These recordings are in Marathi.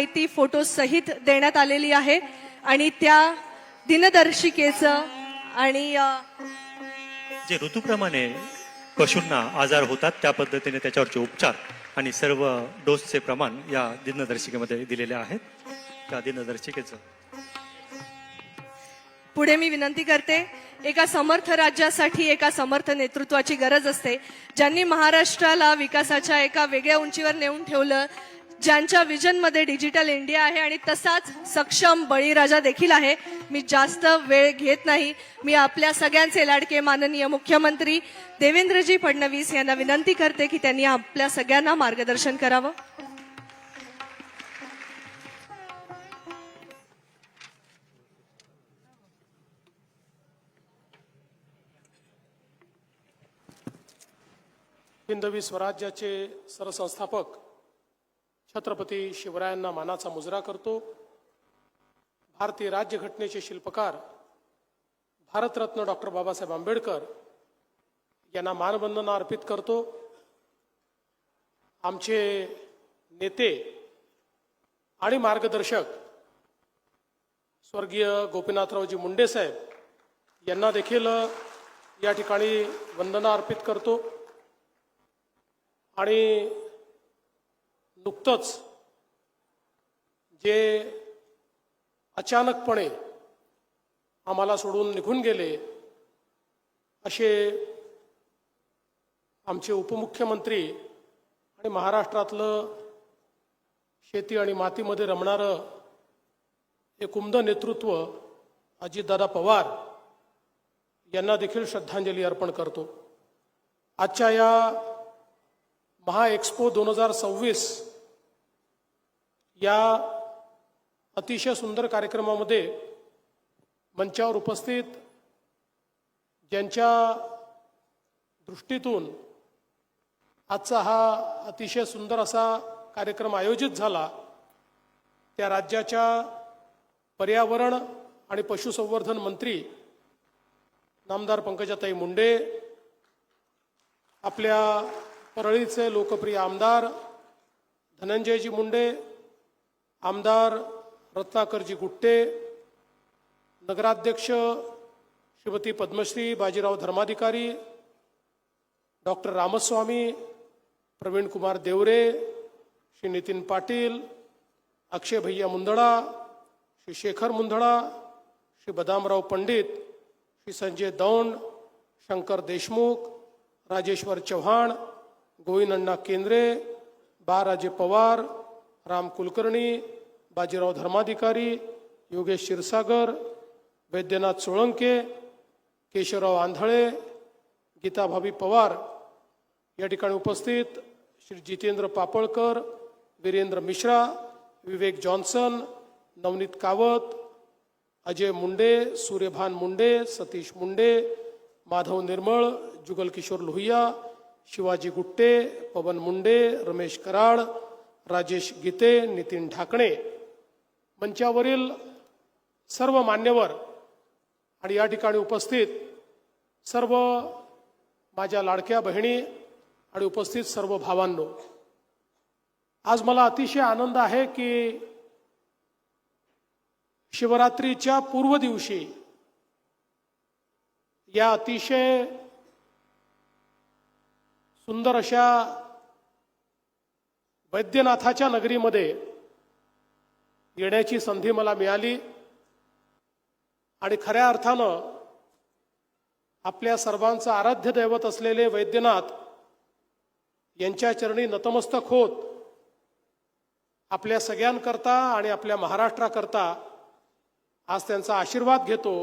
माहिती फोटो सहित देण्यात आलेली आहे. आणि त्या दिनदर्शिकेचं आणि जे ऋतूप्रमाणे पशूंना आजार होतात त्या पद्धतीने त्याच्यावरचे उपचार आणि सर्व डोसचे प्रमाण या दिनदर्शिकेमध्ये दिलेले आहेत. त्या दिनदर्शिकेचं. पुढे मी विनंती करते एका समर्थ राज्यासाठी एका समर्थ नेतृत्वाची गरज असते. ज्यांनी महाराष्ट्राला विकासाच्या एका वेगळ्या उंचीवर नेऊन ठेवलं ज्यांच्या विजनमध्ये डिजिटल इंडिया आहे आणि तसाच सक्षम बळीराजा देखील आहे. मी जास्त वेळ घेत नाही. मी आपल्या सगळ्यांचे लाडके माननीय मुख्यमंत्री देवेंद्रजी फडणवीस यांना विनंती करते की त्यांनी आपल्या सगळ्यांना मार्गदर्शन करावं. हिंदवी स्वराज्याचे सरसंस्थापक छत्रपती शिवरायांना मानाचा मुजरा करतो. भारतीय राज्यघटनेचे शिल्पकार भारतरत्न डॉक्टर बाबासाहेब आंबेडकर यांना मानवंदना अर्पित करतो. आमचे नेते आणि मार्गदर्शक स्वर्गीय गोपीनाथरावजी मुंडे साहेब यांना देखील या ठिकाणी वंदना अर्पित करतो. आणि नुकतंच जे अचानकपणे आम्हाला सोडून निघून गेले असे आमचे उपमुख्यमंत्री आणि महाराष्ट्रातलं शेती आणि मातीमध्ये रमणारं एक उमद नेतृत्व अजितदादा पवार यांना देखील श्रद्धांजली अर्पण करतो. आजच्या या महाएक्स्पो दोन हजार सव्वीस या अतिशय सुंदर कार्यक्रमामध्ये मंचावर उपस्थित ज्यांच्या दृष्टीतून आजचा हा अतिशय सुंदर असा कार्यक्रम आयोजित झाला त्या राज्याच्या पर्यावरण आणि पशुसंवर्धन मंत्री नामदार पंकजाताई मुंडे आपल्या परळीचे लोकप्रिय आमदार धनंजयजी मुंडे आमदार रत्नाकरजी गुट्टे नगराध्यक्ष श्रीमती पद्मश्री बाजीराव धर्माधिकारी डॉक्टर रामस्वामी प्रवीण कुमार देवरे श्री नितीन पाटील अक्षय भैया मुंदडा श्री शेखर मुंदडा श्री बदामराव पंडित श्री संजय दौंड शंकर देशमुख राजेश्वर चव्हाण गोविंद अण्णा केंद्रे बाराजे पवार राम कुलकर्णी बाजीराव धर्माधिकारी योगेश क्षीरसागर वैद्यनाथ सोळंके केशवराव आंधळे गीताभाभी पवार या ठिकाणी उपस्थित श्री जितेंद्र पापळकर वीरेंद्र मिश्रा विवेक जॉन्सन नवनीत कावत अजय मुंडे सूर्यभान मुंडे सतीश मुंडे माधव निर्मळ जुगल किशोर लोहिया शिवाजी गुट्टे पवन मुंडे रमेश कराड राजेश गीते नितीन ढाकणे मंचावरील सर्व मान्यवर आणि या ठिकाणी उपस्थित सर्व माझ्या लाडक्या बहिणी आणि उपस्थित सर्व भावांनो. आज मला अतिशय आनंद आहे की शिवरात्रीच्या पूर्व दिवशी या अतिशय सुंदर अशा वैद्यनाथाच्या नगरीमध्ये येण्याची संधी मला मिळाली. आणि खऱ्या अर्थानं आपल्या सर्वांचं आराध्य दैवत असलेले वैद्यनाथ यांच्या चरणी नतमस्तक होत आपल्या सगळ्यांकरता आणि आपल्या महाराष्ट्राकरता आज त्यांचा आशीर्वाद घेतो.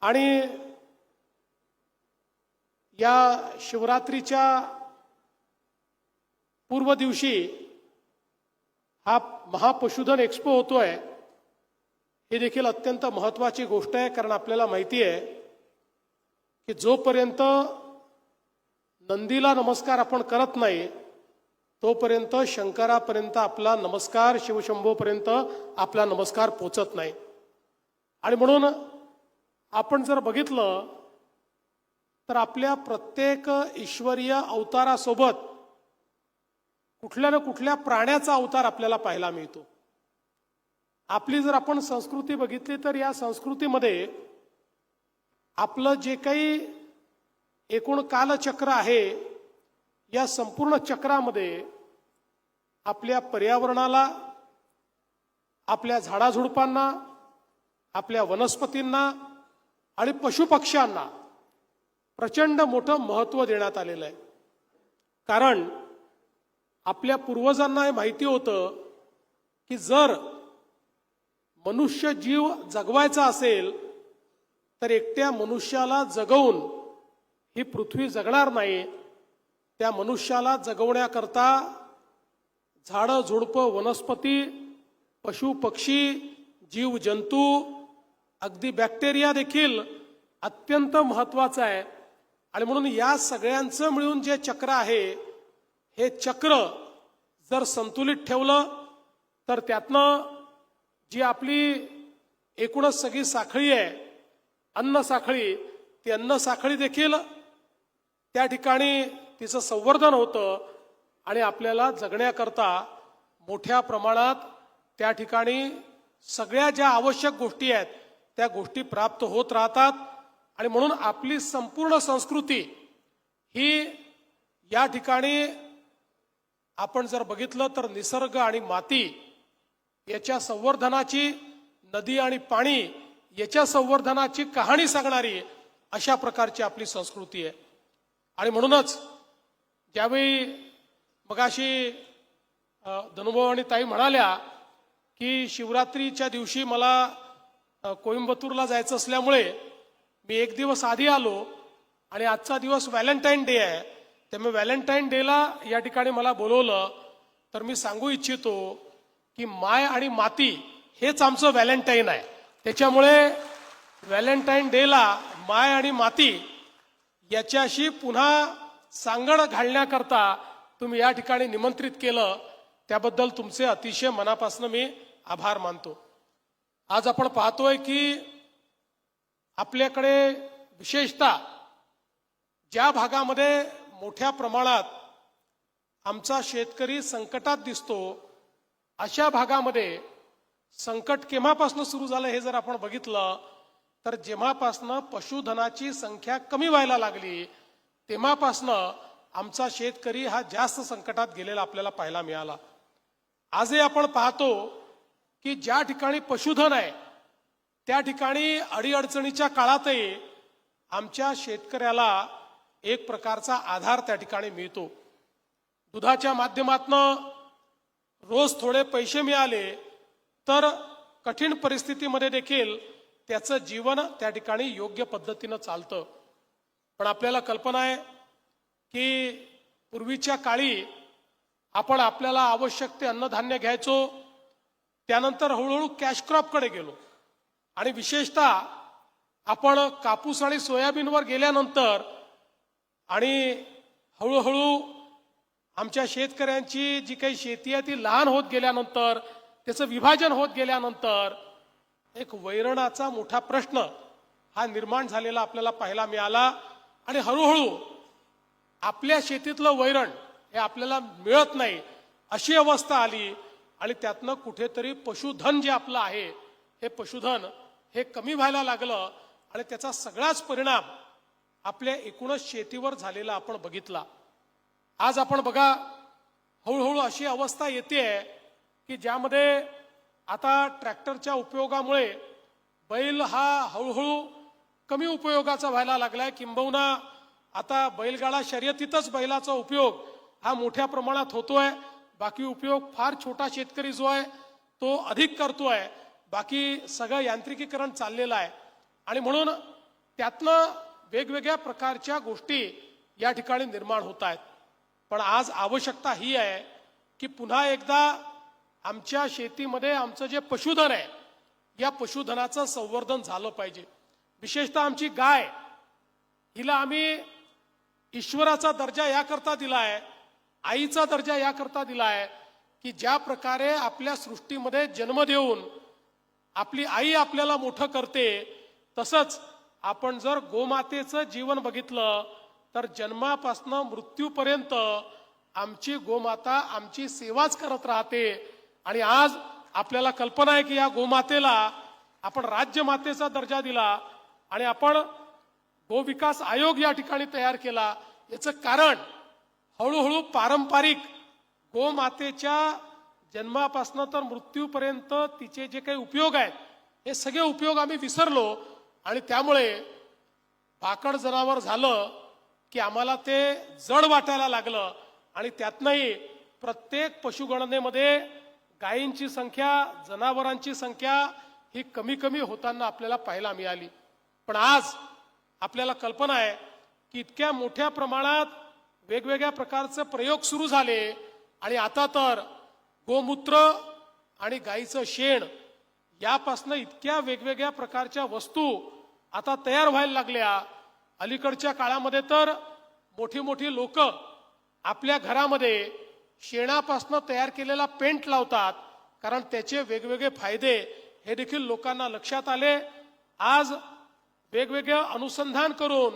आणि या शिवरात्रीच्या पूर्व दिवशी हा महापशुधन एक्सपो होतोय. हे देखील अत्यंत महत्वाची गोष्ट आहे कारण आपल्याला माहिती आहे की जोपर्यंत नंदीला नमस्कार आपण करत नाही तोपर्यंत शंकरापर्यंत आपला नमस्कार शिवशंभोपर्यंत आपला नमस्कार पोचत नाही. आणि म्हणून आपण जर बघितलं तर आपल्या प्रत्येक ईश्वरीय अवतारासोबत कुठल्या ना कुठल्या प्राण्याचा अवतार आपल्याला पाहायला मिळतो. आपली जर आपण संस्कृती बघितली तर या संस्कृतीमध्ये आपलं जे काही एकूण कालचक्र आहे या संपूर्ण चक्रामध्ये आपल्या पर्यावरणाला आपल्या झाडाझुडपांना आपल्या वनस्पतींना आणि पशुपक्ष्यांना प्रचंड मोठं महत्त्व देण्यात आलेलं आहे. कारण आपल्या पूर्वजांना हे माहिती होतं की जर मनुष्य जीव जगवायचा असेल तर एकट्या मनुष्याला जगवून ही पृथ्वी जगणार नाही. त्या मनुष्याला जगवण्याकरता झाडं झुडपं वनस्पती पशु पक्षी जीव जंतू अगदी बॅक्टेरिया देखील अत्यंत महत्वाचं आहे. आणि म्हणून या सगळ्यांचं मिळून जे चक्र आहे हे चक्र जर संतुलित ठेवलं तर त्यातनं जी आपली एकूणच सगळी साखळी आहे अन्न साखळी ती अन्न साखळी देखील त्या ठिकाणी तिचं संवर्धन होतं आणि आपल्याला जगण्याकरता मोठ्या प्रमाणात त्या ठिकाणी सगळ्या ज्या आवश्यक गोष्टी आहेत त्या गोष्टी प्राप्त होत राहतात. आणि म्हणून आपली संपूर्ण संस्कृती ही या ठिकाणी आपण जर बघितलं तर निसर्ग आणि माती याच्या संवर्धनाची नदी आणि पाणी याच्या संवर्धनाची कहाणी सांगणारी अशा प्रकारची आपली संस्कृती आहे. आणि म्हणूनच ज्यावेळी मगाशी अ, धनुभाऊ आणि ताई म्हणाल्या की शिवरात्रीच्या दिवशी मला अ, कोइंबतूरला जायचं असल्यामुळे मी एक दिवस आधी आलो आणि आजचा दिवस व्हॅलेंटाईन डे आहे. त्यामुळे व्हॅलेंटाईन डेला या ठिकाणी मला बोलवलं. तर मी सांगू इच्छितो की माय आणि माती हेच आमचं व्हॅलेंटाईन आहे. त्याच्यामुळे व्हॅलेंटाईन डेला माय आणि माती याच्याशी पुन्हा सांगड घालण्याकरता तुम्ही या ठिकाणी निमंत्रित केलं. त्याबद्दल तुमचे अतिशय मनापासून मी आभार मानतो. आज आपण पाहतोय की आपल्याकडे विशेषतः ज्या भागामध्ये मोठ्या प्रमाणात आमचा शेतकरी संकटात दिसतो अशा भागामध्ये संकट केव्हापासून सुरू झालं हे जर आपण बघितलं तर जेव्हापासनं पशुधनाची संख्या कमी व्हायला लागली तेव्हापासनं आमचा शेतकरी हा जास्त संकटात गेलेला आपल्याला पाहायला मिळाला. आजही आपण पाहतो की ज्या ठिकाणी पशुधन आहे त्या ठिकाणी अडीअडचणीच्या काळातही आमच्या शेतकऱ्याला एक प्रकारचा आधार त्या ठिकाणी मिळतो. दुधाच्या माध्यमातनं रोज थोडे पैसे मिळाले तर कठीण परिस्थितीमध्ये देखील त्याचं जीवन त्या ठिकाणी योग्य पद्धतीनं चालतं. पण आपल्याला कल्पना आहे की पूर्वीच्या काळी आपण आपल्याला आवश्यक ते अन्नधान्य घ्यायचो त्यानंतर हळूहळू कॅश क्रॉपकडे गेलो. आणि विशेषतः आपण कापूस आणि सोयाबीनवर गेल्यानंतर आणि हळूहळू आमच्या शेतकऱ्यांची जी काही शेती आहे ती लहान होत गेल्यानंतर त्याचं विभाजन होत गेल्यानंतर एक वैरणाचा मोठा प्रश्न हा निर्माण झालेला आपल्याला पाहायला मिळाला. आणि हळूहळू आपल्या शेतीतलं वैरण हे आपल्याला मिळत नाही अशी अवस्था आली. आणि त्यातनं कुठेतरी पशुधन जे आपलं आहे हे पशुधन हे कमी व्हायला लागलं. आणि त्याचा सगळाच परिणाम आपल्या एकूणच शेतीवर झालेला आपण बघितला. आज आपण बघा हळूहळू अशी अवस्था येते की ज्यामध्ये आता ट्रॅक्टरच्या उपयोगामुळे बैल हा हळूहळू कमी उपयोगाचा व्हायला लागलाय. किंबहुना आता बैलगाडा शर्यतीतच बैलाचा उपयोग हा मोठ्या प्रमाणात होतोय. बाकी उपयोग फार छोटा शेतकरी जो आहे तो अधिक करतोय. बाकी सगळं यांत्रिकीकरण चाललेलं आहे. आणि म्हणून त्यातनं वेगवेगळ्या प्रकारच्या गोष्टी या ठिकाणी निर्माण होत आहेत. पण आज आवश्यकता ही आहे की पुन्हा एकदा आमच्या शेतीमध्ये आमचं जे पशुधन आहे या पशुधनाचं संवर्धन झालं पाहिजे. विशेषतः आमची गाय हिला आम्ही ईश्वराचा दर्जा याकरता दिला आहे आईचा दर्जा याकरता दिला आहे की ज्या प्रकारे आपल्या सृष्टीमध्ये जन्म देऊन आपली आई आपल्याला मोठं करते तसंच आपण जर गोमातेचं जीवन बघितलं तर जन्मापासनं मृत्यूपर्यंत आमची गोमाता आमची सेवाच करत राहते. आणि आज आपल्याला कल्पना आहे की या गोमातेला आपण राज्यमातेचा दर्जा दिला आणि आपण गोविकास आयोग या ठिकाणी तयार केला. याचं कारण हळूहळू पारंपरिक गोमातेच्या जन्मापासनं तर मृत्यूपर्यंत तिचे जे काही उपयोग आहेत हे सगळे उपयोग आम्ही विसरलो. आणि त्यामुळे भाकड जनावर झालं की आम्हाला ते जड वाटायला लागलं. आणि त्यातनंही प्रत्येक पशुगणनेमध्ये गायींची संख्या जनावरांची संख्या ही कमी कमी होताना आपल्याला पाहायला मिळाली. पण आज आपल्याला कल्पना आहे की इतक्या मोठ्या प्रमाणात वेगवेगळ्या प्रकारचे प्रयोग सुरू झाले. आणि आता तर गोमूत्र आणि गाईचं शेण यापासनं इतक्या वेगवेगळ्या प्रकारच्या वस्तू आता तयार व्हायला लागल्या. अलीकडच्या काळामध्ये तर मोठी मोठी लोक आपल्या घरामध्ये शेणापासनं तयार केलेला पेंट लावतात कारण त्याचे वेगवेगळे फायदे हे देखील लोकांना लक्षात आले. आज वेगवेगळं अनुसंधान करून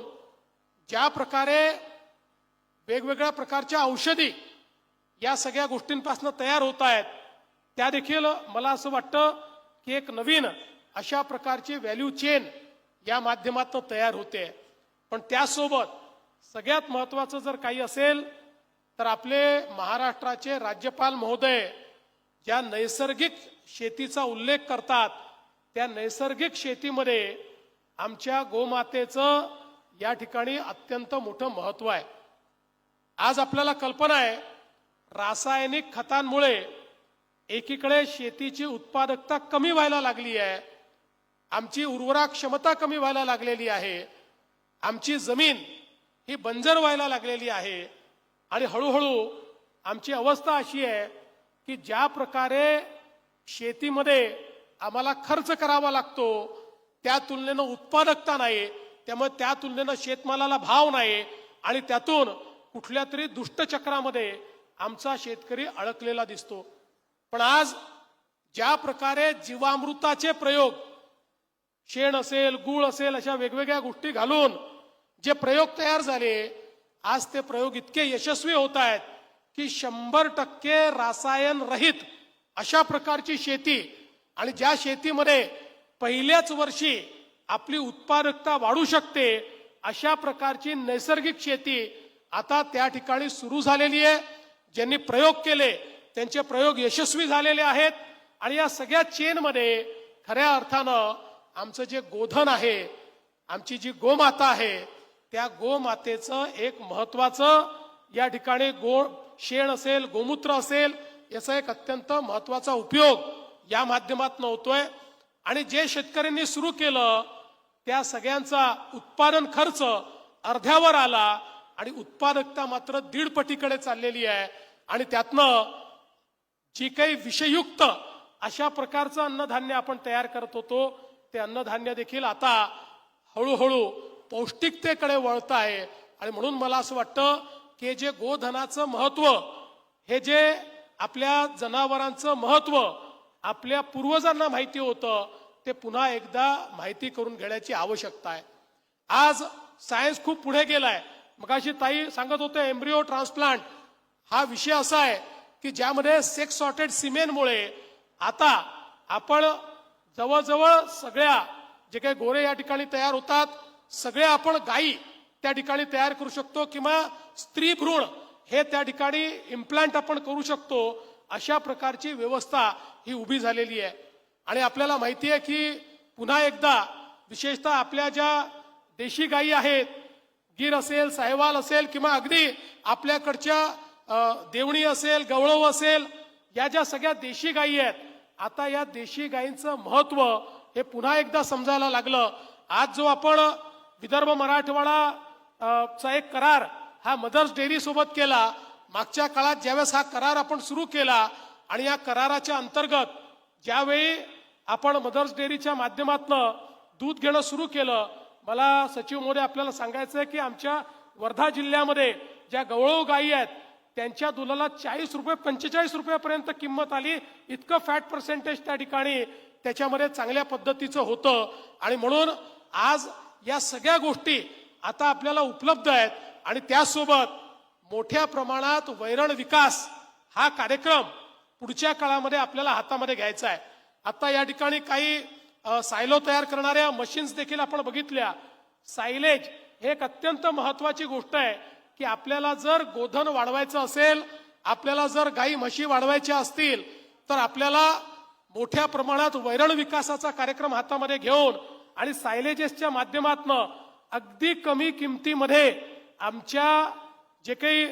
ज्या प्रकारे वेगवेगळ्या प्रकारच्या औषधी या सगळ्या गोष्टींपासून तयार होत आहेत त्या देखील मला असं वाटतं की एक नवीन अशा प्रकारची व्हॅल्यू चेन या माध्यमातून तयार होते. पण त्यासोबत सगळ्यात महत्वाचं जर काही असेल तर आपले महाराष्ट्राचे राज्यपाल महोदय ज्या नैसर्गिक शेतीचा उल्लेख करतात त्या नैसर्गिक शेतीमध्ये आमच्या गोमातेचं या ठिकाणी अत्यंत मोठं महत्त्व आहे. आज आपल्याला कल्पना आहे रासायनिक खतांमुळे एकीकडे शेतीची उत्पादकता कमी व्हायला लागली आहे आमची उर्वरा क्षमता कमी व्हायला लागलेली आहे आमची जमीन ही बंजर व्हायला लागलेली आहे आणि हळूहळू आमची अवस्था अशी आहे की ज्या प्रकारे शेतीमध्ये आम्हाला खर्च करावा लागतो त्या तुलनेनं उत्पादकता नाही त्यामुळे त्या तुलनेनं शेतमालाला भाव नाही आणि त्यातून कुठल्या तरी दुष्टचक्रामध्ये आमचा शेतकरी अडकलेला दिसतो. पण आज ज्या प्रकारे जीवामृताचे प्रयोग शेण असेल गुळ असेल अशा वेगवेगळ्या गोष्टी घालून जे प्रयोग तयार झाले आज ते प्रयोग इतके यशस्वी होत आहेत की शंभर टक्के रासायन रहित अशा प्रकारची शेती आणि ज्या शेतीमध्ये पहिल्याच वर्षी आपली उत्पादकता वाढू शकते अशा प्रकारची नैसर्गिक शेती आता त्या ठिकाणी सुरू झालेली आहे. ज्यांनी प्रयोग केले त्यांचे प्रयोग यशस्वी झालेले आहेत. आणि या सगळ्या चेनमध्ये खऱ्या अर्थानं आमचं जे गोधन आहे आमची जी गोमाता आहे त्या गोमातेचं एक महत्वाचं या ठिकाणी गो शेण असेल गोमूत्र असेल याचा एक अत्यंत महत्त्वाचा उपयोग या माध्यमातून होतोय. आणि जे शेतकऱ्यांनी सुरू केलं त्या सगळ्यांचा उत्पादन खर्च अर्ध्यावर आला. आणि उत्पादकता मात्र दीड पटीकडे चाललेली आहे. आणि त्यातनं जी काही विषयुक्त अशा प्रकारचं अन्नधान्य आपण तयार करत होतो ते अन्नधान्य देखील आता हळूहळू पौष्टिकतेकडे वळत आहे. आणि म्हणून मला असं वाटतं की जे गोधनाचं महत्त्व हे जे आपल्या जनावरांचं महत्त्व आपल्या पूर्वजांना माहिती होतं ते पुन्हा एकदा माहिती करून घेण्याची आवश्यकता आहे. आज सायन्स खूप पुढे गेलाय. मगाशी ताई सांगत होते एम्ब्रिओ ट्रान्सप्लांट हा विषय असा आहे की ज्यामध्ये सेक्स सॉर्टेड सिमेंटमुळे आता आपण जवळजवळ सगळ्या जे काही गोरे या ठिकाणी तयार होतात सगळे आपण गायी त्या ठिकाणी तयार करू शकतो किंवा स्त्री भ्रूण हे त्या ठिकाणी इम्प्लांट आपण करू शकतो अशा प्रकारची व्यवस्था ही उभी झालेली आहे. आणि आपल्याला माहिती आहे की पुन्हा एकदा विशेषतः आपल्या ज्या देशी गायी आहेत गीर असेल साहेवाल असेल किंवा अगदी आपल्याकडच्या देवणी असेल गवळव असेल या ज्या सगळ्या देशी गायी आहेत आता या देशी गायींचं महत्त्व हे पुन्हा एकदा समजायला लागलं. आज जो आपण विदर्भ मराठवाडा चा एक करार हा मदर्स डेअरी सोबत केला मागच्या काळात ज्यावेळेस हा करार आपण सुरू केला आणि या कराराच्या अंतर्गत ज्यावेळी आपण मदर्स डेअरीच्या माध्यमातनं दूध घेणं सुरू केलं मला सचिव मोरे आपल्याला सांगायचं आहे की आमच्या वर्धा जिल्ह्यामध्ये ज्या गवळव गायी आहेत त्यांच्या दुधाला चाळीस रुपये पंचेचाळीस रुपयापर्यंत किंमत आली. इतकं फॅट पर्सेंटेज त्या ठिकाणी त्याच्यामध्ये चांगल्या पद्धतीचं होतं. आणि म्हणून आज या सगळ्या गोष्टी आता आपल्याला उपलब्ध आहेत. आणि त्यासोबत मोठ्या प्रमाणात वैरण विकास हा कार्यक्रम पुढच्या काळामध्ये आपल्याला हातामध्ये घ्यायचा आहे. आता या ठिकाणी काही सायलो तयार करणाऱ्या मशीन्स देखील आपण बघितल्या. सायलेज हे एक अत्यंत महत्वाची गोष्ट आहे. की आपल्याला जर गोधन वाढवायचं असेल आपल्याला जर गाई म्हशी वाढवायच्या असतील तर आपल्याला मोठ्या प्रमाणात वैरण विकासाचा कार्यक्रम हातामध्ये घेऊन आणि सायलेजेसच्या माध्यमातून अगदी कमी किमतीमध्ये आमच्या जे काही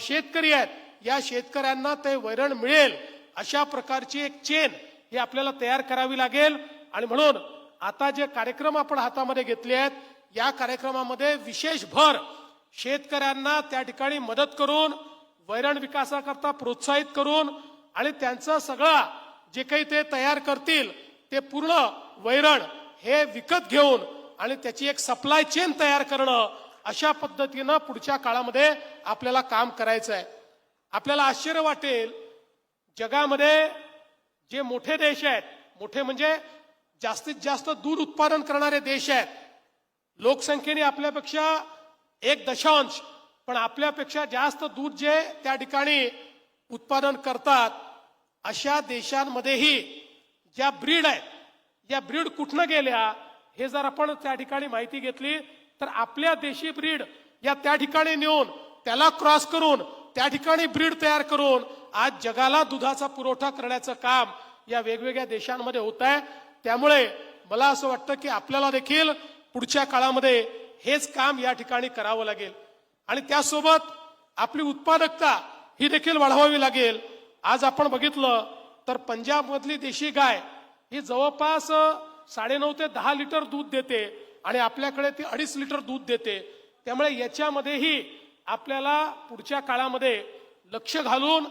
शेतकरी आहेत या शेतकऱ्यांना ते वैरण मिळेल अशा प्रकारची एक चेन ही आपल्याला तयार करावी लागेल. आणि म्हणून आता जे कार्यक्रम आपण हातामध्ये घेतले आहेत या कार्यक्रमामध्ये विशेष भर शेतकऱ्यांना त्या ठिकाणी मदत करून वैरण विकासाकरता प्रोत्साहित करून आणि त्यांचं सगळं जे काही ते तयार करतील ते पूर्ण वैरण हे विकत घेऊन आणि त्याची एक सप्लाय चेन तयार करणं अशा पद्धतीनं पुढच्या काळामध्ये आपल्याला काम करायचं आहे आपल्याला आश्चर्य वाटेल जगामध्ये जे मोठे देश आहेत मोठे म्हणजे जास्तीत जास्त दूध उत्पादन करणारे देश आहेत लोकसंख्येने आपल्यापेक्षा एक दशांश. पण आपल्यापेक्षा जास्त दूध जे त्या ठिकाणी उत्पादन करतात अशा देशांमध्येही ज्या ब्रीड आहेत या ब्रीड कुठनं गेल्या हे जर आपण त्या ठिकाणी माहिती घेतली तर आपल्या देशी ब्रीड या त्या ठिकाणी नेऊन त्याला क्रॉस करून त्या ठिकाणी ब्रीड तयार करून आज जगाला दुधाचा पुरवठा करण्याचं काम या वेगवेगळ्या देशांमध्ये होत आहे. त्यामुळे मला असं वाटतं की आपल्याला देखील पुढच्या काळामध्ये हेच काम या ठिकाणी करावं लागेल. आणि त्यासोबत आपली उत्पादकता ही देखील वाढवावी लागेल. आज आपण बघितलं तर पंजाबमधली देशी गाय ही जवळपास साडेनऊ ते दहा लिटर दूध देते आणि आपल्याकडे ती अडीच लिटर दूध देते. त्यामुळे याच्यामध्येही आपल्याला पुढच्या काळामध्ये लक्ष घालून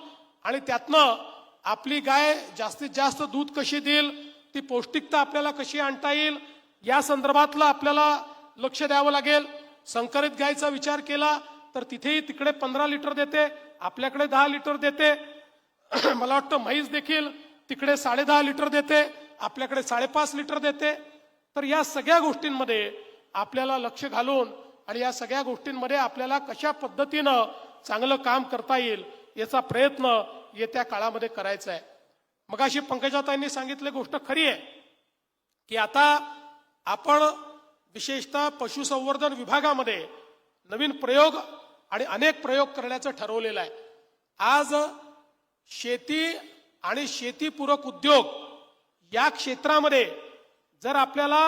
आणि त्यातनं आपली गाय जास्तीत जास्त दूध कशी देईल ती पौष्टिकता आपल्याला कशी आणता येईल या संदर्भातलं आपल्याला लक्ष द्यावं लागेल. संकरित गायचा विचार केला तर तिथेही तिकडे पंधरा लिटर देते आपल्याकडे दहा लिटर देते. मला वाटतं म्हैस देखील तिकडे साडे दहा लिटर देते आपल्याकडे साडेपाच लिटर देते. तर या सगळ्या गोष्टींमध्ये आपल्याला लक्ष घालून आणि या सगळ्या गोष्टींमध्ये आपल्याला कशा पद्धतीनं चांगलं काम करता येईल याचा प्रयत्न येत्या काळामध्ये करायचा आहे. मग अशी पंकजाताईंनी सांगितली गोष्ट खरी आहे की आता आपण विशेषतः पशुसंवर्धन विभागामध्ये नवीन प्रयोग आणि अनेक प्रयोग करण्याचं ठरवलेलं आहे. आज शेती आणि शेतीपूरक उद्योग या क्षेत्रामध्ये जर आपल्याला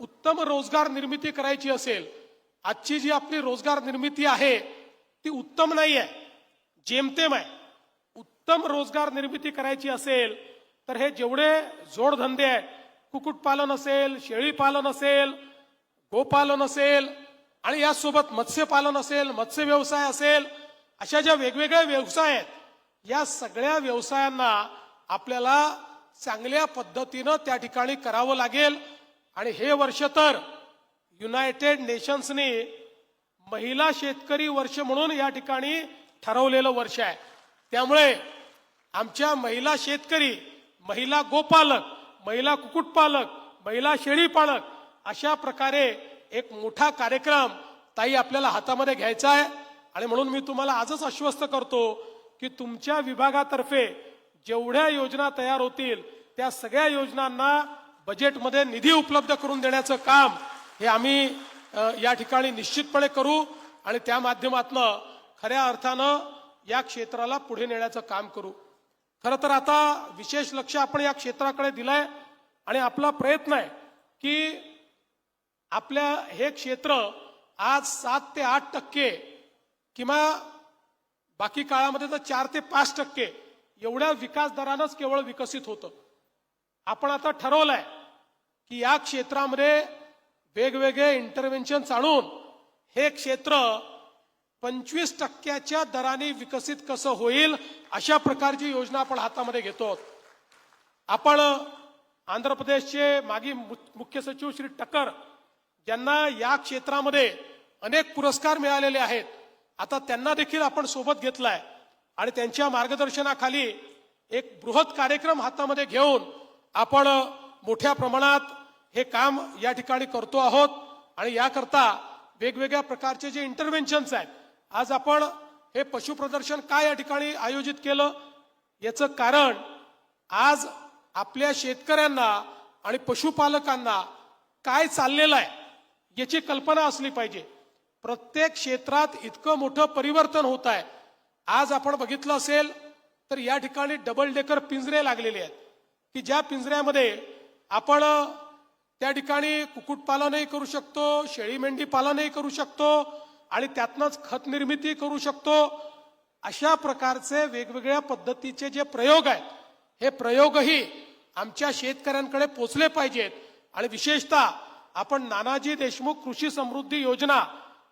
उत्तम रोजगार निर्मिती करायची असेल आजची जी आपली रोजगार निर्मिती आहे ती उत्तम नाही आहे जेमतेम आहे. उत्तम रोजगार निर्मिती करायची असेल तर हे जेवढे जोडधंदे आहेत कुक्कुटपालन असेल शेळीपालन असेल गोपालन असेल आणि यासोबत मत्स्यपालन असेल मत्स्य व्यवसाय असेल अशा ज्या वेगवेगळ्या व्यवसाय आहेत या सगळ्या व्यवसायांना आपल्याला चांगल्या पद्धतीनं त्या ठिकाणी करावं लागेल. आणि हे वर्ष तर युनायटेड नेशन्सने महिला शेतकरी वर्ष म्हणून या ठिकाणी ठरवलेलं वर्ष आहे. त्यामुळे आमच्या महिला शेतकरी महिला गोपालक महिला कुक्कुटपालक महिला शेळीपालक अशा प्रकारे एक मोठा कार्यक्रम ताई आपल्याला हातामध्ये घ्यायचा आहे. आणि म्हणून मी तुम्हाला आजच आश्वस्त करतो की तुमच्या विभागातर्फे जेवढ्या योजना तयार होतील त्या सगळ्या योजनांना बजेटमध्ये निधी उपलब्ध करून देण्याचं काम हे आम्ही या ठिकाणी निश्चितपणे करू. आणि त्या माध्यमातनं खऱ्या अर्थानं या क्षेत्राला पुढे नेण्याचं काम करू. खरं तर आता विशेष लक्ष आपण या क्षेत्राकडे दिलंय. आणि आपला प्रयत्न आहे की आपल्या हे क्षेत्र आज सात ते आठ टक्के किंवा बाकी काळामध्ये तर चार ते पाच टक्के एवढ्या विकास दरानंच केवळ विकसित होतं. आपण आता ठरवलंय की या क्षेत्रामध्ये वेगवेगळे इंटरव्हेन्शन आणून हे क्षेत्र पंचवीस टक्क्याच्या दराने विकसित कसं होईल अशा प्रकारची योजना आपण हातामध्ये घेतो आपण आंध्र प्रदेशचे मागी मु- मुख्य सचिव श्री टक्कर ज्यांना या क्षेत्रामध्ये अनेक पुरस्कार मिळालेले आहेत आता त्यांना देखील आपण सोबत घेतलाय. आणि त्यांच्या मार्गदर्शनाखाली एक बृहत कार्यक्रम हातामध्ये घेऊन आपण मोठ्या प्रमाणात हे काम या ठिकाणी करतो आहोत. आणि याकरता वेगवेगळ्या प्रकारचे जे इंटरव्हेन्शन्स आहेत आज आपण हे पशु प्रदर्शन का या ठिकाणी आयोजित केलं? याचं कारण आज आपल्या शेतकऱ्यांना आणि पशुपालकांना काय चाललेलं आहे? याची कल्पना असली पाहिजे. प्रत्येक क्षेत्रात इतकं मोठं परिवर्तन होत आहे. आज आपण बघितलं असेल तर या ठिकाणी डबल डेकर पिंजरे लागलेले आहेत. की ज्या पिंजऱ्यामध्ये आपण त्या ठिकाणी कुक्कुटपालनही करू शकतो शेळी मेंढी पालनही करू शकतो आणि त्यातनंच खत निर्मिती करू शकतो अशा प्रकारचे वेगवेगळ्या पद्धतीचे जे प्रयोग आहेत हे प्रयोगही आमच्या शेतकऱ्यांकडे पोचले पाहिजेत. आणि विशेषतः आपण नानाजी देशमुख कृषी समृद्धी योजना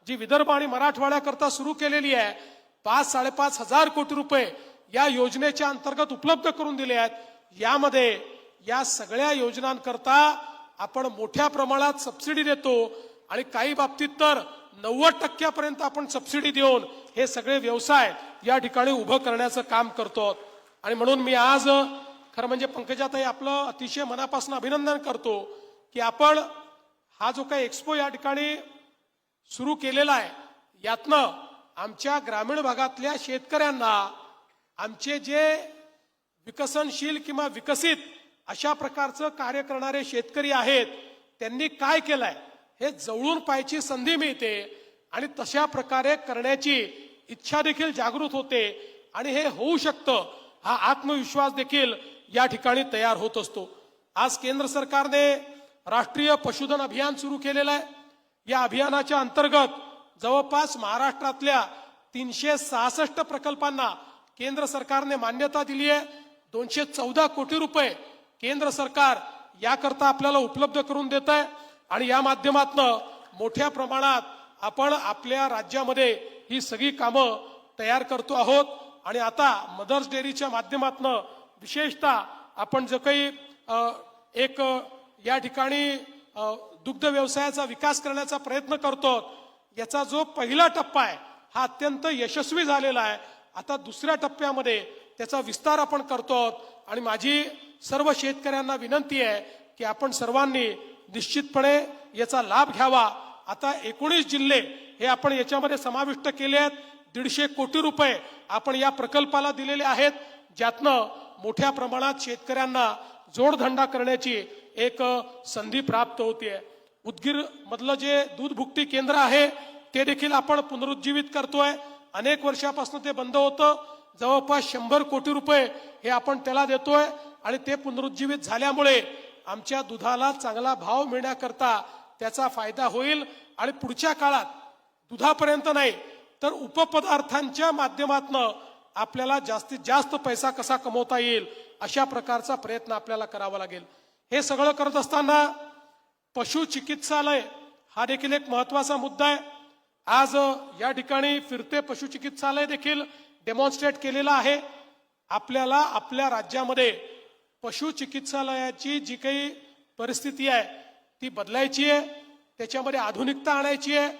जी विदर्भ आणि मराठवाड्याकरता सुरू केलेली आहे पाच साडेपाच हजार कोटी रुपये या योजनेच्या अंतर्गत उपलब्ध करून दिले आहेत. यामध्ये या सगळ्या योजनांकरता आपण मोठ्या प्रमाणात सबसिडी देतो आणि काही बाबतीत तर नव्वद टक्क्यापर्यंत आपण सबसिडी देऊन हे सगळे व्यवसाय या ठिकाणी उभं करण्याचं काम करतो आणि म्हणून मी आज खरं म्हणजे पंकजाताई आपलं अतिशय मनापासून अभिनंदन करतो की आपण हा जो काही एक्सपो या ठिकाणी सुरू केलेला आहे यातनं आमच्या ग्रामीण भागातल्या शेतकऱ्यांना आमचे जे विकसनशील किंवा विकसित अशा प्रकारचं कार्य करणारे शेतकरी आहेत त्यांनी काय केलंय हे जवळून पाहायची संधी मिळते आणि तशा प्रकारे करण्याची इच्छा देखील जागृत होते आणि हे होऊ शकतं हा आत्मविश्वास देखील या ठिकाणी तयार होत असतो. आज केंद्र सरकारने राष्ट्रीय पशुधन अभियान सुरू केलेलं आहे. या अभियानाच्या अंतर्गत जवळपास महाराष्ट्रातल्या तीनशे सहासष्ट प्रकल्पांना केंद्र सरकारने मान्यता दिली आहे. दोनशे चौदा कोटी रुपये केंद्र सरकार याकरता आपल्याला उपलब्ध करून देत आहे. आणि या माध्यमातनं मोठ्या प्रमाणात आपण आपल्या राज्यामध्ये ही सगळी कामं तयार करतो आहोत. आणि आता मदर्स डेअरीच्या माध्यमातनं विशेषतः आपण जो काही एक या ठिकाणी दुग्ध व्यवसायाचा विकास करण्याचा प्रयत्न करतो. याचा जो पहिला टप्पा आहे हा अत्यंत यशस्वी झालेला आहे. आता दुसऱ्या टप्प्यामध्ये त्याचा विस्तार आपण करतो. आणि माझी सर्व शेतकऱ्यांना विनंती आहे की आपण सर्वांनी निश्चितपणे याचा लाभ घ्यावा. आता एकोणीस जिल्हे हे आपण याच्यामध्ये समाविष्ट केले आहेत. दीडशे कोटी रुपये आपण या प्रकल्पाला दिलेले आहेत. ज्यातनं मोठ्या प्रमाणात शेतकऱ्यांना जोडधंदा करण्याची एक संधी प्राप्त होते उदगीर मधलं जे दूध भुकटी केंद्र आहे ते देखील आपण पुनरुज्जीवित करतोय. अनेक वर्षापासून ते बंद होतं. जवळपास शंभर कोटी रुपये हे आपण त्याला देतोय आणि ते पुनरुज्जीवित झाल्यामुळे आमच्या दुधाला चांगला भाव मिळण्याकरता त्याचा फायदा होईल. आणि पुढच्या काळात दुधापर्यंत नाही तर उपपदार्थांच्या माध्यमातनं आपल्याला जास्तीत जास्त पैसा कसा कमवता येईल अशा प्रकारचा प्रयत्न आपल्याला करावा लागेल. हे सगळं करत असताना पशु चिकित्सालय हा देखील एक महत्त्वाचा मुद्दा आहे. आज या ठिकाणी फिरते पशु चिकित्सालय देखील डेमॉन्स्ट्रेट केलेलं आहे. आपल्याला आपल्या राज्यामध्ये पशु चिकित्सालयाची जी काही परिस्थिती आहे ती बदलायची आहे. त्याच्यामध्ये आधुनिकता आणायची आहे.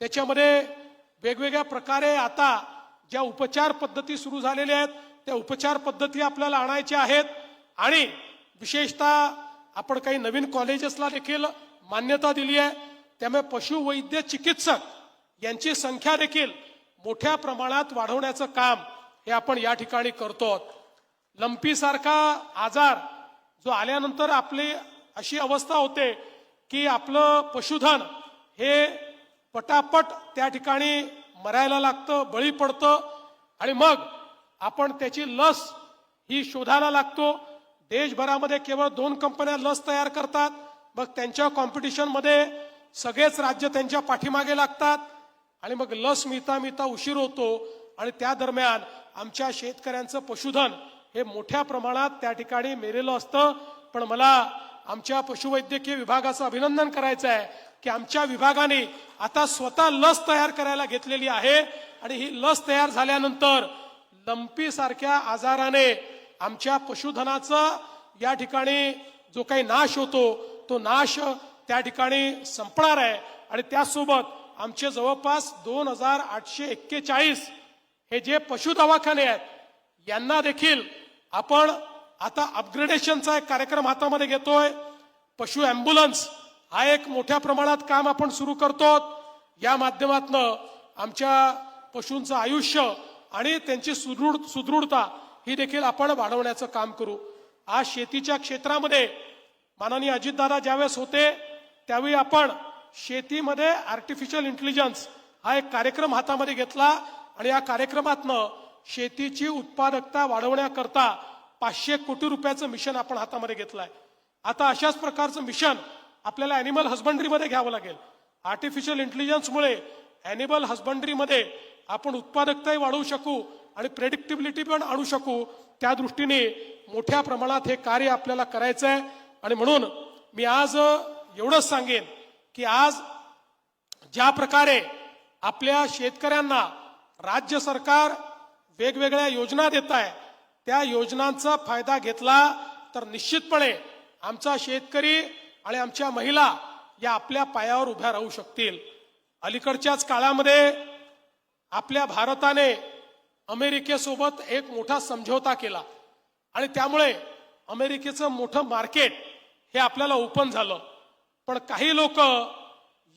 त्याच्यामध्ये वेगवेगळ्या प्रकारे आता ज्या उपचार पद्धती सुरू झालेल्या आहेत त्या उपचार पद्धती आपल्याला आणायच्या आहेत. आणि विशेषतः आपण काही नवीन कॉलेजेसला देखील मान्यता दिली आहे. त्यामुळे पशुवैद्य चिकित्सक यांची संख्या देखील मोठ्या प्रमाणात वाढवण्याचं काम हे आपण या ठिकाणी करतो लंपीसारखा आजार जो आल्यानंतर आपली अशी अवस्था होते की आपलं पशुधन हे पटापट त्या ठिकाणी मरायला लागतं बळी पडतं आणि मग आपण त्याची लस ही शोधायला लागतो. देशभरामध्ये केवळ दोन कंपन्या लस तयार करतात. मग त्यांच्या कॉम्पिटिशनमध्ये सगळेच राज्य त्यांच्या पाठीमागे लागतात आणि मग लस मिळता मिळता उशीर होतो आणि त्या दरम्यान आमच्या शेतकऱ्यांचं पशुधन हे मोठ्या प्रमाणात त्या ठिकाणी मेलेलं असतं. पण मला आमच्या पशुवैद्यकीय विभागाचं अभिनंदन करायचं आहे की आमच्या विभागाने आता स्वतः लस तयार करायला घेतलेली आहे. आणि ही लस तयार झाल्यानंतर लंपी सारख्या आजाराने आमच्या पशुधनाचा या ठिकाणी जो काही नाश होतो तो नाश त्या ठिकाणी संपणार आहे. आणि त्यासोबत आमचे जवळपास दोन हजार आठशे एक्केचाळीस हे जे पशु दवाखाने आहेत यांना देखील आपण आता अपग्रेडेशनचा एक कार्यक्रम हातामध्ये घेतोय. पशु अँब्युलन्स हा एक मोठ्या प्रमाणात काम आपण सुरू करतो या माध्यमातनं आमच्या पशूंचं आयुष्य आणि त्यांची सुदृढ सुदृढता ही देखील आपण वाढवण्याचं काम करू. आज शेतीच्या क्षेत्रामध्ये माननीय अजितदादा ज्यावेळेस होते त्यावेळी आपण शेतीमध्ये आर्टिफिशियल इंटेलिजन्स हा एक कार्यक्रम हातामध्ये घेतला आणि या कार्यक्रमातनं शेतीची उत्पादकता वाढवण्याकरता पाचशे कोटी रुपयाचं मिशन आपण हातामध्ये घेतलंय. आता अशाच प्रकारचं मिशन आपल्याला अॅनिमल हजबंड्रीमध्ये घ्यावं लागेल. आर्टिफिशियल इंटेलिजन्समुळे अॅनिमल हजबंड्रीमध्ये आपण उत्पादकताही वाढवू शकू आणि प्रेडिक्टिबिलिटी पण आणू शकू. त्या दृष्टीने मोठ्या प्रमाणात हे कार्य आपल्याला करायचं आहे आणि म्हणून मी आज एवढंच सांगेन की आज ज्या प्रकारे आपल्या शेतकऱ्यांना राज्य सरकार वेगवेगळ्या योजना देत आहे त्या योजनांचा फायदा घेतला तर निश्चितपणे आमचा शेतकरी आणि आमच्या महिला या आपल्या पायावर उभ्या राहू शकतील. अलीकडच्याच काळामध्ये आपल्या भारताने अमेरिकेसोबत एक मोठा समझोता केला. आणि त्यामुळे अमेरिकेचं मोठं मार्केट हे आपल्याला ओपन झालं. पण काही लोक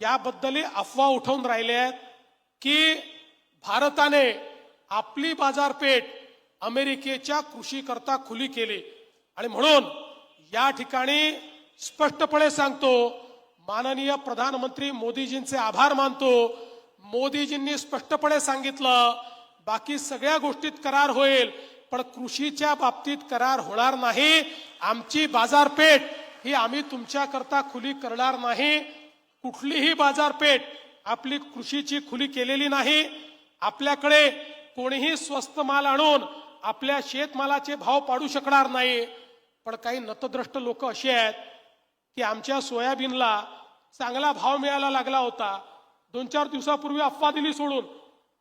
याबद्दल अफवा उठवून राहिले आहेत की भारताने आपली बाजारपेठ अमेरिकेच्या कृषीकरता खुली केली. आणि म्हणून या ठिकाणी स्पष्टपणे सांगतो माननीय प्रधानमंत्री मोदीजींचे आभार मानतो. मोदीजींनी स्पष्टपणे सांगितलं बाकी सगळ्या गोष्टीत करार होईल पण कृषीच्या बाबतीत करार होणार नाही. आमची बाजारपेठ ही आम्ही तुमच्याकरता खुली करणार नाही. कुठलीही बाजारपेठ आपली कृषीची खुली केलेली नाही. आपल्याकडे कोणीही स्वस्त माल आणून आपल्या शेतमालाचे भाव पाडू शकणार नाही. पण काही नतद्रष्ट लोक असे आहेत की आमच्या सोयाबीनला चांगला भाव मिळायला लागला होता. दोन चार दिवसापूर्वी अफवा दिली सोडून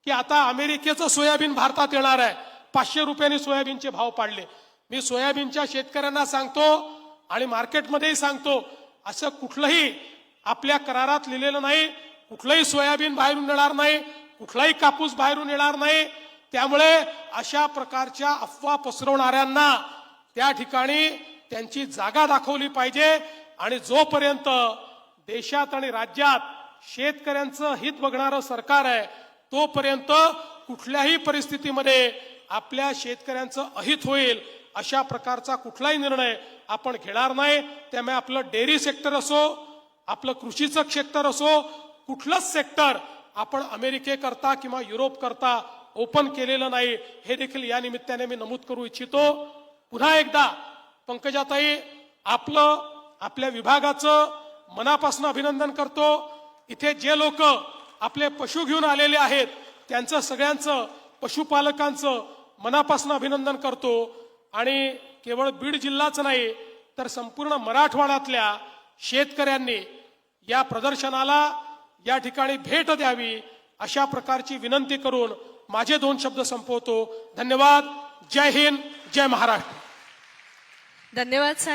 की आता अमेरिकेचं सोयाबीन भारतात येणार आहे. पाचशे रुपयांनी सोयाबीनचे भाव पाडले. मी सोयाबीनच्या शेतकऱ्यांना सांगतो आणि मार्केटमध्येही सांगतो असं कुठलंही आपल्या करारात लिहिलेलं नाही. कुठलंही सोयाबीन बाहेरून येणार नाही. कुठलाही कापूस बाहेरून येणार नाही. त्यामुळे अशा प्रकारच्या अफवा पसरवणाऱ्यांना त्या ठिकाणी त्यांची जागा दाखवली पाहिजे. आणि जोपर्यंत देशात आणि राज्यात शेतकऱ्यांचं हित बघणारं सरकार आहे तोपर्यंत कुठल्याही परिस्थितीमध्ये आपल्या शेतकऱ्यांचं अहित होईल अशा प्रकारचा कुठलाही निर्णय आपण घेणार नाही. त्यामुळे आपलं डेअरी सेक्टर असो आपलं कृषीचं क्षेत्र असो कुठलंच सेक्टर आपण अमेरिकेकरता किंवा युरोप करता ओपन केलेलं नाही. हे देखील या निमित्ताने मी नमूद करू इच्छितो. पुन्हा एकदा पंकजाताई आपलं आपल्या विभागाचं मनापासून अभिनंदन करतो. इथे जे लोक आपले पशु घेऊन आलेले आहेत त्यांचं सगळ्यांचं पशुपालकांचं मनापासून अभिनंदन करतो. आणि केवळ बीड जिल्हाच नाही तर संपूर्ण मराठवाड्यातल्या शेतकऱ्यांनी या प्रदर्शनाला या ठिकाणी भेट द्यावी अशा प्रकारची विनंती करून माझे दोन शब्द संपवतो. धन्यवाद. जय हिंद. जय महाराष्ट्र. धन्यवाद साहेब.